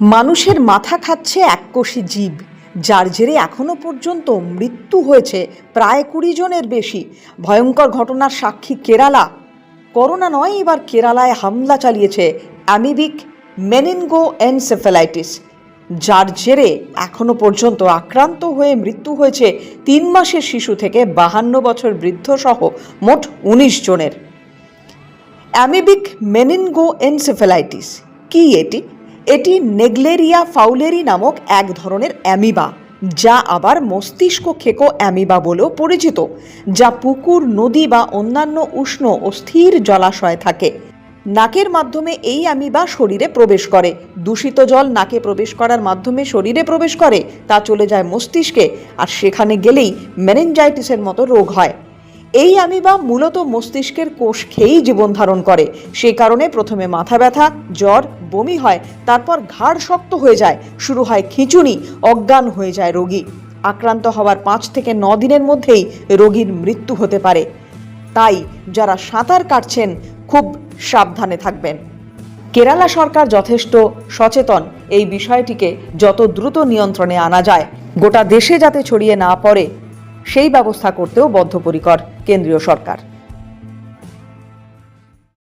মানুষের মাথা খাচ্ছে এককোষী জীব, যার জেরে এখনও পর্যন্ত মৃত্যু হয়েছে প্রায় কুড়ি জনের বেশি। ভয়ঙ্কর ঘটনার সাক্ষী কেরালা। করোনা নয়, এবার কেরালায় হামলা চালিয়েছে অ্যামিবিক মেনিনগো এনসেফেলাইটিস যার জেরে এখনও পর্যন্ত আক্রান্ত হয়ে মৃত্যু হয়েছে তিন মাসের শিশু থেকে বাহান্ন বছর বৃদ্ধ সহ মোট উনিশ জনের। অ্যামিবিক মেনিনগো এনসেফেলাইটিস কি এটি? এটি নেগলেরিয়া ফাউলেরি নামক এক ধরনের অ্যামিবা, যা আবার মস্তিষ্ক খেকো অ্যামিবা বলেও পরিচিত, যা পুকুর, নদী বা অন্যান্য উষ্ণ ও স্থির জলাশয়ে থাকে। নাকের মাধ্যমে এই অ্যামিবা শরীরে প্রবেশ করে। দূষিত জল নাকে প্রবেশ করার মাধ্যমে শরীরে প্রবেশ করে, তা চলে যায় মস্তিষ্কে আর সেখানে গেলেই মেনেঞ্জাইটিসের মতো রোগ হয়। এই অ্যামিবা মূলত মস্তিষ্কের কোষ খেয়েই জীবন ধারণ করে। সেই কারণে প্রথমে মাথা ব্যথা, জ্বর বমি হয়, তারপর ঘাড় শক্ত হয়ে যায়, শুরু হয় খিঁচুনি, অজ্ঞান হয়ে যায় রোগী। আক্রান্ত হওয়ার পাঁচ থেকে ন দিনের মধ্যেই রোগীর মৃত্যু হতে পারে। তাই যারা সাঁতার কাটছেন, খুব সাবধানে থাকবেন। কেরালা সরকার যথেষ্ট সচেতন, এই বিষয়টিকে যত দ্রুত নিয়ন্ত্রণে আনা যায়। গোটা দেশে যাতে ছড়িয়ে না পড়ে, সেই ব্যবস্থা করতেও বদ্ধপরিকর, কেন্দ্রীয় সরকার।